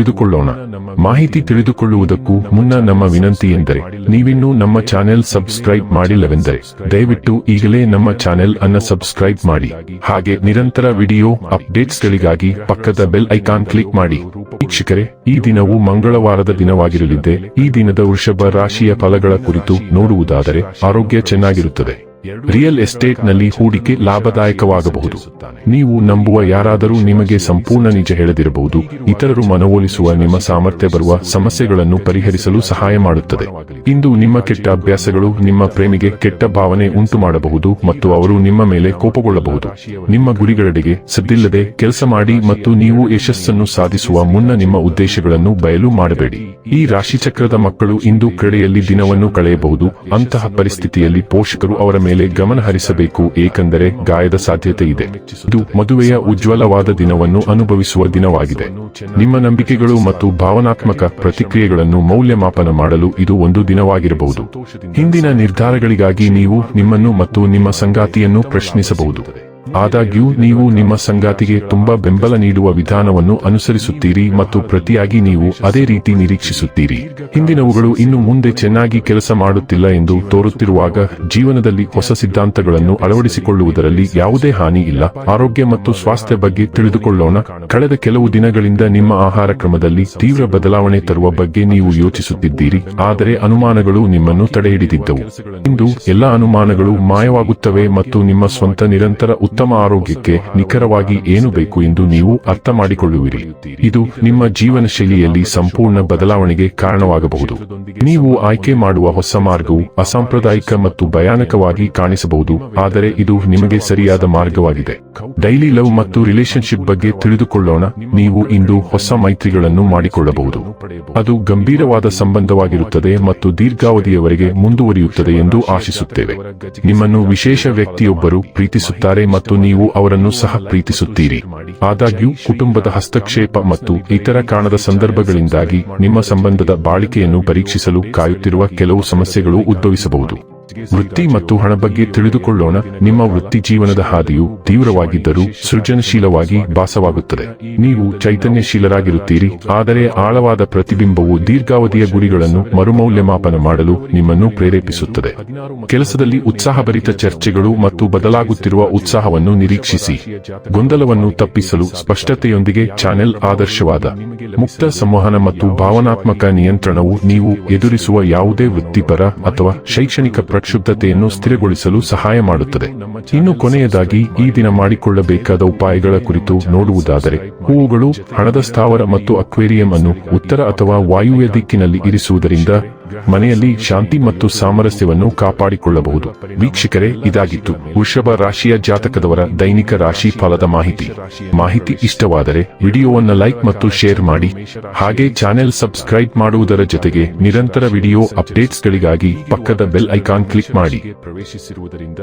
ತಿಳಿದುಕೊಳ್ಳೋಣ. ಮಾಹಿತಿ ತಿಳಿದುಕೊಳ್ಳುವುದಕ್ಕೂ ಮುನ್ನ ನಮ್ಮ ವಿನಂತಿ ಎಂದರೆ, ನೀವಿನ್ನೂ ನಮ್ಮ ಚಾನೆಲ್ ಸಬ್ಸ್ಕ್ರೈಬ್ ಮಾಡಿಲ್ಲವೆಂದರೆ, ದಯವಿಟ್ಟು ಈಗಲೇ ನಮ್ಮ ಚಾನೆಲ್ ಅನ್ನ ಸಬ್ಸ್ಕ್ರೈಬ್ ಮಾಡಿ. ಹಾಗೆ ನಿರಂತರ ವಿಡಿಯೋ ಅಪ್ಡೇಟ್ಸ್ಗಳಿಗಾಗಿ ಪಕ್ಕದ ಬೆಲ್ ಐಕಾನ್ ಕ್ಲಿಕ್ ಮಾಡಿ. ವೀಕ್ಷಕರೇ, ಈ ದಿನವು ಮಂಗಳವಾರದ ದಿನವಾಗಿರಲಿದೆ ಈ ದಿನದ ವೃಷಭ ರಾಶಿಯ ಫಲಗಳ ಕುರಿತು ನೋಡುವುದಾದರೆ ಆರೋಗ್ಯ ಚೆನ್ನಾಗಿರುತ್ತದೆ. ರಿಯಲ್ ಎಸ್ಟೇಟ್ನಲ್ಲಿ ಹೂಡಿಕೆ ಲಾಭದಾಯಕವಾಗಬಹುದು. ನೀವು ನಂಬುವ ಯಾರಾದರೂ ನಿಮಗೆ ಸಂಪೂರ್ಣ ನಿಜ ಹೇಳದಿರಬಹುದು. ಇತರರು ಮನವೊಲಿಸುವ ನಿಮ್ಮ ಸಾಮರ್ಥ್ಯ ಬರುವ ಸಮಸ್ಯೆಗಳನ್ನು ಪರಿಹರಿಸಲು ಸಹಾಯ ಮಾಡುತ್ತದೆ. ಇಂದು ನಿಮ್ಮ ಕೆಟ್ಟ ಅಭ್ಯಾಸಗಳು ನಿಮ್ಮ ಪ್ರೇಮಿಗೆ ಕೆಟ್ಟ ಭಾವನೆ ಉಂಟು ಮಾಡಬಹುದು ಮತ್ತು ಅವರು ನಿಮ್ಮ ಮೇಲೆ ಕೋಪಗೊಳ್ಳಬಹುದು. ನಿಮ್ಮ ಗುರಿಗಳೆಡೆಗೆ ಸದ್ದಿಲ್ಲದೆ ಕೆಲಸ ಮಾಡಿ ಮತ್ತು ನೀವು ಯಶಸ್ಸನ್ನು ಸಾಧಿಸುವ ಮುನ್ನ ನಿಮ್ಮ ಉದ್ದೇಶಗಳನ್ನು ಬಯಲು ಮಾಡಬೇಡಿ. ಈ ರಾಶಿಚಕ್ರದ ಮಕ್ಕಳು ಇಂದು ಕ್ರೀಡೆಯಲ್ಲಿ ದಿನವನ್ನು ಕಳೆಯಬಹುದು. ಅಂತಹ ಪರಿಸ್ಥಿತಿಯಲ್ಲಿ ಪೋಷಕರು ಅವರ ಮೇಲೆ ಗಮನ ಹರಿಸಬೇಕು, ಏಕೆಂದರೆ ಗಾಯದ ಸಾಧ್ಯತೆ ಇದೆ. ಇದು ಮದುವೆಯ ಉಜ್ವಲವಾದ ದಿನವನ್ನು ಅನುಭವಿಸುವ ದಿನವಾಗಿದೆ. ನಿಮ್ಮ ನಂಬಿಕೆಗಳು ಮತ್ತು ಭಾವನಾತ್ಮಕ ಪ್ರತಿಕ್ರಿಯೆಗಳನ್ನು ಮೌಲ್ಯಮಾಪನ ಮಾಡಲು ಇದು ಒಂದು ದಿನವಾಗಿರಬಹುದು. ಹಿಂದಿನ ನಿರ್ಧಾರಗಳಿಗಾಗಿ ನೀವು ನಿಮ್ಮನ್ನು ಮತ್ತು ನಿಮ್ಮ ಸಂಗಾತಿಯನ್ನು ಪ್ರಶ್ನಿಸಬಹುದು. ಆದಾಗ್ಯೂ, ನೀವು ನಿಮ್ಮ ಸಂಗಾತಿಗೆ ತುಂಬಾ ಬೆಂಬಲ ನೀಡುವ ವಿಧಾನವನ್ನು ಅನುಸರಿಸುತ್ತೀರಿ ಮತ್ತು ಪ್ರತಿಯಾಗಿ ನೀವು ಅದೇ ರೀತಿ ನಿರೀಕ್ಷಿಸುತ್ತೀರಿ. ಹಿಂದಿನವುಗಳು ಇನ್ನು ಮುಂದೆ ಚೆನ್ನಾಗಿ ಕೆಲಸ ಮಾಡುತ್ತಿಲ್ಲ ಎಂದು ತೋರುತ್ತಿರುವಾಗ, ಜೀವನದಲ್ಲಿ ಹೊಸ ಸಿದ್ಧಾಂತಗಳನ್ನು ಅಳವಡಿಸಿಕೊಳ್ಳುವುದರಲ್ಲಿ ಯಾವುದೇ ಹಾನಿ ಇಲ್ಲ. ಆರೋಗ್ಯ ಮತ್ತು ಸ್ವಾಸ್ಥ್ಯ ಬಗ್ಗೆ ತಿಳಿದುಕೊಳ್ಳೋಣ. ಕಳೆದ ಕೆಲವು ದಿನಗಳಿಂದ ನಿಮ್ಮ ಆಹಾರ ಕ್ರಮದಲ್ಲಿ ತೀವ್ರ ಬದಲಾವಣೆ ತರುವ ಬಗ್ಗೆ ನೀವು ಯೋಚಿಸುತ್ತಿದ್ದೀರಿ. ಆದರೆ ಅನುಮಾನಗಳು ನಿಮ್ಮನ್ನು ತಡೆಹಿಡಿದಿದ್ದವು. ಇಂದು ಎಲ್ಲಾ ಅನುಮಾನಗಳು ಮಾಯವಾಗುತ್ತವೆ ಮತ್ತು ನಿಮ್ಮ ಸ್ವಂತ ನಿರಂತರ ಉತ್ತಮ ಆರೋಗ್ಯಕ್ಕೆ ನಿಖರವಾಗಿ ಏನು ಬೇಕು ಎಂದು ನೀವು ಅರ್ಥ ಮಾಡಿಕೊಳ್ಳುವಿರಿ ಇದು ನಿಮ್ಮ ಜೀವನ ಶೈಲಿಯಲ್ಲಿ ಸಂಪೂರ್ಣ ಬದಲಾವಣೆಗೆ ಕಾರಣವಾಗಬಹುದು. ನೀವು ಆಯ್ಕೆ ಮಾಡುವ ಹೊಸ ಮಾರ್ಗವು ಅಸಾಂಪ್ರದಾಯಿಕ ಮತ್ತು ಭಯಾನಕವಾಗಿ ಕಾಣಿಸಬಹುದು, ಆದರೆ ಇದು ನಿಮಗೆ ಸರಿಯಾದ ಮಾರ್ಗವಾಗಿದೆ. ಡೈಲಿ ಲವ್ ಮತ್ತು ರಿಲೇಶನ್ಶಿಪ್ ಬಗ್ಗೆ ತಿಳಿದುಕೊಳ್ಳೋಣ, ನೀವು ಇಂದು ಹೊಸ ಮೈತ್ರಿಗಳನ್ನು ಮಾಡಿಕೊಳ್ಳಬಹುದು. ಅದು ಗಂಭೀರವಾದ ಸಂಬಂಧವಾಗಿರುತ್ತದೆ ಮತ್ತು ದೀರ್ಘಾವಧಿಯವರೆಗೆ ಮುಂದುವರಿಯುತ್ತದೆ ಎಂದು ಆಶಿಸುತ್ತೇವೆ. ನಿಮ್ಮನ್ನು ವಿಶೇಷ ವ್ಯಕ್ತಿಯೊಬ್ಬರು ಪ್ರೀತಿಸುತ್ತಾರೆ ಮತ್ತು ನೀವು ಅವರನ್ನು ಸಹ ಪ್ರೀತಿಸುತ್ತೀರಿ. ಆದಾಗ್ಯೂ, ಕುಟುಂಬದ ಹಸ್ತಕ್ಷೇಪ ಮತ್ತು ಇತರ ಕಾರಣದ ಸಂದರ್ಭಗಳಿಂದಾಗಿ ನಿಮ್ಮ ಸಂಬಂಧದ ಬಾಳಿಕೆಯನ್ನು ಪರೀಕ್ಷಿಸಲು ಕಾಯುತ್ತಿರುವ ಕೆಲವು ಸಮಸ್ಯೆಗಳು ಉದ್ಭವಿಸಬಹುದು. ವೃತ್ತಿ ಮತ್ತು ಹಣ ಬಗ್ಗೆ ತಿಳಿದುಕೊಳ್ಳೋಣ. ನಿಮ್ಮ ವೃತ್ತಿ ಜೀವನದ ಹಾದಿಯು ತೀವ್ರವಾಗಿದ್ದರೂ ಸೃಜನಶೀಲವಾಗಿ ಭಾಸವಾಗುತ್ತದೆ. ನೀವು ಚೈತನ್ಯಶೀಲರಾಗಿರುತ್ತೀರಿ. ಆದರೆ ಆಳವಾದ ಪ್ರತಿಬಿಂಬವು ದೀರ್ಘಾವಧಿಯ ಗುರಿಗಳನ್ನು ಮರುಮೌಲ್ಯಮಾಪನ ಮಾಡಲು ನಿಮ್ಮನ್ನು ಪ್ರೇರೇಪಿಸುತ್ತದೆ. ಕೆಲಸದಲ್ಲಿ ಉತ್ಸಾಹಭರಿತ ಚರ್ಚೆಗಳು ಮತ್ತು ಬದಲಾಗುತ್ತಿರುವ ಉತ್ಸಾಹವನ್ನು ನಿರೀಕ್ಷಿಸಿ. ಗೊಂದಲವನ್ನು ತಪ್ಪಿಸಲು ಸ್ಪಷ್ಟತೆಯೊಂದಿಗೆ ಚಾನೆಲ್ ಆದರ್ಶವಾದ ಮುಕ್ತ ಸಂವಹನ ಮತ್ತು ಭಾವನಾತ್ಮಕ ನಿಯಂತ್ರಣವು ನೀವು ಎದುರಿಸುವ ಯಾವುದೇ ವೃತ್ತಿಪರ ಅಥವಾ ಶೈಕ್ಷಣಿಕ ಪ್ರಕ್ಷುಬ್ಧತೆಯನ್ನು ಸ್ಥಿರಗೊಳಿಸಲು ಸಹಾಯ ಮಾಡುತ್ತದೆ. ಇನ್ನು ಕೊನೆಯದಾಗಿ, ಈ ದಿನ ಮಾಡಿಕೊಳ್ಳಬೇಕಾದ ಉಪಾಯಗಳ ಕುರಿತು ನೋಡುವುದಾದರೆ, ಹೂವುಗಳು ಹಣದ ಸ್ಥಾವರ ಮತ್ತು ಅಕ್ವೇರಿಯಂ ಅನ್ನು ಉತ್ತರ ಅಥವಾ ವಾಯುವ್ಯ ದಿಕ್ಕಿನಲ್ಲಿ ಇರಿಸುವುದರಿಂದ ಮನೆಯಲ್ಲಿ ಶಾಂತಿ ಮತ್ತು ಸಾಮರಸ್ಯವನ್ನು ಕಾಪಾಡಿಕೊಳ್ಳಬಹುದು. ವೀಕ್ಷಕರೇ, ಇದಾಗಿತ್ತು. ವೃಷಭ ರಾಶಿಯ ಜಾತಕದವರ ದೈನಿಕ ರಾಶಿ ಫಲದ ಮಾಹಿತಿ. ಮಾಹಿತಿ ಇಷ್ಟವಾದರೆ ವಿಡಿಯೋವನ್ನು ಲೈಕ್ ಮತ್ತು ಶೇರ್ ಮಾಡಿ. ಹಾಗೆ ಚಾನೆಲ್ ಸಬ್ಸ್ಕ್ರೈಬ್ ಮಾಡುವುದರ ಜೊತೆಗೆ ನಿರಂತರ ವಿಡಿಯೋ ಅಪ್ಡೇಟ್ಸ್ಗಳಿಗಾಗಿ ಪಕ್ಕದ ಬೆಲ್ ಐಕಾನ್ ಕ್ಲಿಕ್ ಮಾಡಿ. ಪ್ರವೇಶಿಸಿರುವುದರಿಂದ